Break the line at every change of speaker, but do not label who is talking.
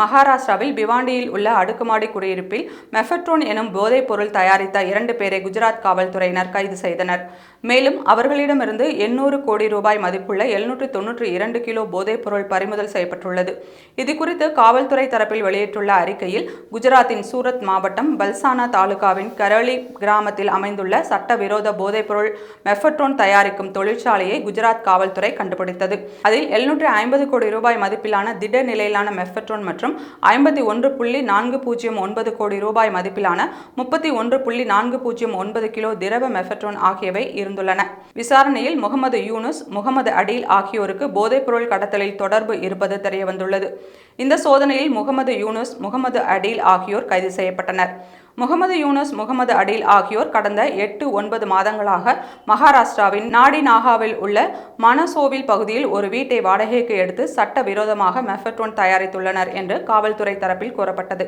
மகாராஷ்டிராவில் பிவாண்டியில் உள்ள அடுக்குமாடி குடியிருப்பில் மெஃபட்ரோன் எனும் போதைப் பொருள் தயாரித்த இரண்டு பேரை குஜராத் காவல்துறையினர் கைது செய்தனர். மேலும் அவர்களிடமிருந்து எண்ணூறு கோடி ரூபாய் மதிப்புள்ள எழுநூற்று தொன்னூற்றி இரண்டு கிலோ போதைப் பொருள் பறிமுதல் செய்யப்பட்டுள்ளது. இதுகுறித்து காவல்துறை தரப்பில் வெளியிட்டுள்ள அறிக்கையில் குஜராத்தின் சூரத் மாவட்டம் பல்சானா தாலுகாவின் கரளி கிராமத்தில் அமைந்துள்ள சட்டவிரோத போதைப் பொருள் மெஃபட்ரோன் தயாரிக்கும் தொழிற்சாலையை குஜராத் காவல்துறை கண்டுபிடித்தது. அதில் எழுநூற்று ஐம்பது கோடி ரூபாய் மதிப்பிலான திட நிலையிலான மெஃபட்ரோன் மற்றும் ஐம்பத்தி ஒன்று புள்ளி நான்கு பூஜ்ஜியம் ஒன்பது கோடி ரூபாய் மதிப்பிலான முப்பத்தி ஒன்று புள்ளி நான்கு பூஜ்ஜியம் ஒன்பது கிலோ திரவ மெஃபட்ரோன் ஆகியவை இருந்துள்ளன. விசாரணையில் முகமது யூனுஸ் முகமது அடீல் ஆகியோருக்கு போதைப்பொருள் கடத்தலில் தொடர்பு இருப்பது தெரியவந்துள்ளது. இந்த சோதனையில் முகமது யூனுஸ் முகமது அடீல் ஆகியோர் கைது செய்யப்பட்டனர். முகமது யூனஸ் முகமது அடில் ஆகியோர் கடந்த எட்டு ஒன்பது மாதங்களாக மகாராஷ்டிராவின் நாடி நாகாவில் உள்ள மனசோவில் பகுதியில் ஒரு வீட்டை வாடகைக்கு எடுத்து சட்டவிரோதமாக மெஃபட்ரோன் தயாரித்துள்ளனர் என்று காவல்துறை தரப்பில் கூறப்பட்டது.